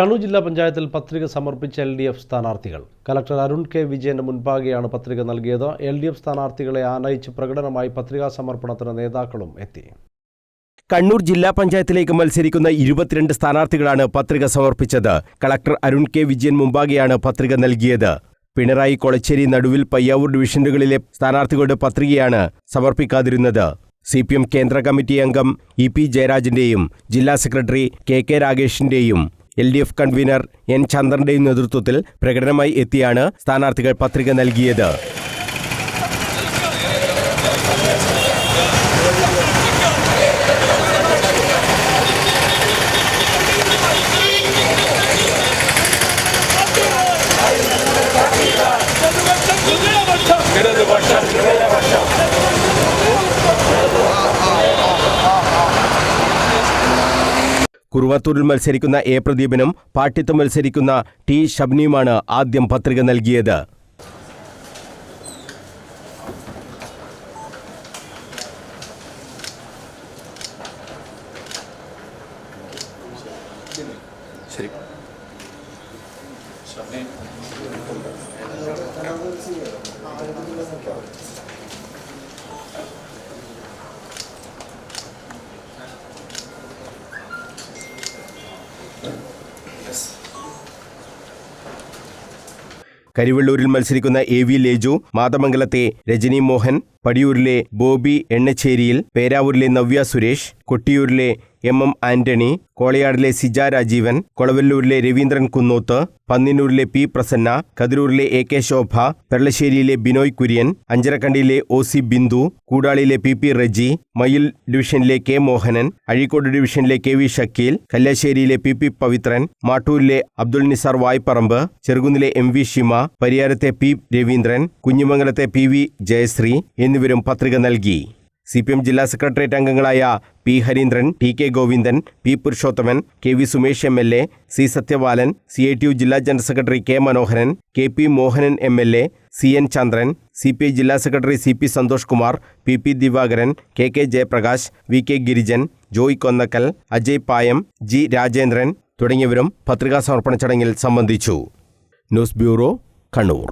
കണ്ണൂർ ജില്ലാ പഞ്ചായത്തിൽ പത്രിക സമർപ്പിച്ച എൽ ഡി എഫ് സ്ഥാനാർത്ഥികൾ. കലക്ടർ അരുൺ കെ വിജയന്റെ മുൻപാകെയാണ് പത്രിക നൽകിയത്. എൽ ഡി എഫ് സ്ഥാനാർത്ഥികളെ ആനയിച്ച് പ്രകടനമായി പത്രികാ സമർപ്പണത്തിന് നേതാക്കളും എത്തി. കണ്ണൂർ ജില്ലാ പഞ്ചായത്തിലേക്ക് മത്സരിക്കുന്ന ഇരുപത്തിരണ്ട് സ്ഥാനാർത്ഥികളാണ് പത്രിക സമർപ്പിച്ചത്. കളക്ടർ അരുൺ കെ വിജയൻ മുമ്പാകെയാണ് പത്രിക നൽകിയത്. പിണറായി കൊളച്ചേരി നടുവിൽ പയ്യാവൂർ ഡിവിഷനുകളിലെ സ്ഥാനാർത്ഥികളുടെ പത്രികയാണ് സമർപ്പിക്കാതിരുന്നത്. സി പി എം കേന്ദ്ര കമ്മിറ്റി അംഗം ഇ പി ജയരാജിന്റെയും ജില്ലാ secretary K K രാഗേഷിന്റെയും L D F convener N ചന്ദ്രന്റെയും നേതൃത്വത്തിൽ പ്രകടനമായി എത്തിയാണ് സ്ഥാനാർത്ഥികൾ പത്രിക നൽകിയത്. കുറുവത്തൂരിൽ മത്സരിക്കുന്ന എ പ്രദീപനും പാട്ടിത്തും മത്സരിക്കുന്ന ടി ഷബ്നിയുമാണ് ആദ്യം പത്രിക നൽകിയത്. ശരി. കരിവെള്ളൂരിൽ മത്സരിക്കുന്ന എ വി ലേജു മാതമംഗലത്തെ രജനി മോഹൻ പടിയൂരിലെ ബോബി എണ്ണച്ചേരിയിൽ പേരാവൂരിലെ നവ്യ സുരേഷ് കൊട്ടിയൂരിലെ എം എം ആന്റണി കോളയാടിലെ സിജ രാജീവൻ കൊളവല്ലൂരിലെ രവീന്ദ്രൻ കുന്നോത്ത് പന്നിനൂരിലെ പി പ്രസന്ന കതിരൂരിലെ എ കെ ശോഭ പെരളശ്ശേരിയിലെ ബിനോയ് കുര്യൻ അഞ്ചരക്കണ്ടിയിലെ ഒ സി ബിന്ദു കൂടാളിയിലെ പി പി റജി മയിൽ ഡിവിഷനിലെ കെ മോഹനൻ അഴീക്കോട് ഡിവിഷനിലെ കെ വി ഷക്കീൽ കല്യാശ്ശേരിയിലെ പി പി പവിത്രൻ മാട്ടൂരിലെ അബ്ദുൾ നിസാർ വായ്പറമ്പ് ചെറുകുന്നിലെ എം വി ഷിമ പരിയാരത്തെ പി രവീന്ദ്രൻ കുഞ്ഞിമംഗലത്തെ പി വി ജയശ്രീ എന്നിവരും പത്രിക നൽകി. സി പി എം ജില്ലാ സെക്രട്ടേറിയറ്റ് അംഗങ്ങളായ P Harindran T K Govindan P Purushothaman K V Sumesh M L A C Sathyapalan C I T U ജില്ലാ general secretary K Manoharan K P Mohanan M L A C N Chandran C P I ജില്ലാ secretary C P Santhosh Kumar P P Divakaran K K Jayaprakash V K Girijan Joy Konnakkal Ajay Payam G Rajendran തുടങ്ങിയവരും പത്രികാ സമർപ്പണ ചടങ്ങിൽ സംബന്ധിച്ചു. News bureau Kannur.